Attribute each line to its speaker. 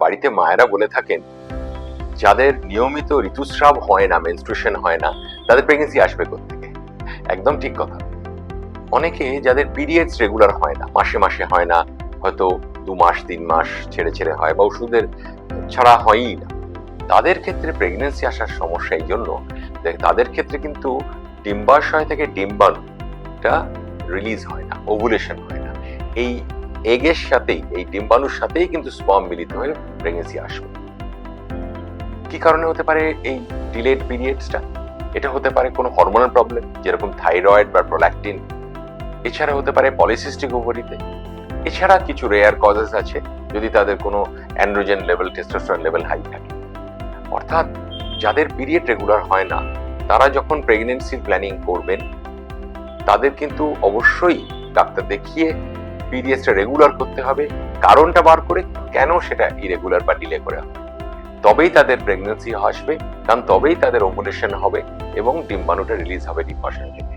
Speaker 1: বাড়িতে মায়েরা বলে থাকেন, যাদের নিয়মিত ঋতুস্রাব হয় না মেনস্ট্রুয়েশন হয় না, তাদের প্রেগনেন্সি আসবে থেকে একদম ঠিক কথা। অনেকে যাদের পিরিয়ডস রেগুলার হয় না, মাসে মাসে হয় না, হয়তো দু মাস, তিন মাস ছেড়ে ছেড়ে হয় বা ওষুধের ছাড়া হয়ই না। তাদের ক্ষেত্রে প্রেগনেন্সি আসার সমস্যা এই জন্য তাদের ক্ষেত্রে কিন্তু ডিম্বাশয় থেকে ডিম্বাণুটা রিলিজ হয় না ওভুলেশন হয় না। এই এগের সাথেই, এই ডিম্বাণুর সাথেই কিন্তু স্পম মিলিত হয়ে প্রেগনেন্সি আসবে। কি কারণে হতে পারে এই ডিলেড পিরিয়ডসটা এটা হতে পারে কোনো হরমোনাল প্রবলেম যেরকম থাইরয়েড বা প্রোল্যাকটিন এছাড়া হতে পারে পলিসিস্টিক ওভারিতে এছাড়া কিছু রেয়ার কজেস আছে, যদি তাদের কোনো androgen level testosterone level high থাকে। অর্থাৎ, যাদের পিরিয়ড রেগুলার হয় না, তারা যখন প্রেগনেন্সির প্ল্যানিং করবেন, তাদের কিন্তু অবশ্যই ডাক্তার দেখিয়ে পিরিয়ডসটা রেগুলার করতে হবে। কারণটা বার করে কেন সেটা ইরেগুলার বা ডিলে করে হবে? তবেই তাদের প্রেগনেন্সি আসবে, কারণ তবেই তাদের ওভুলেশন হবে এবং ডিম্বাণুটা রিলিজ হবে ডিম্বাশন থেকে।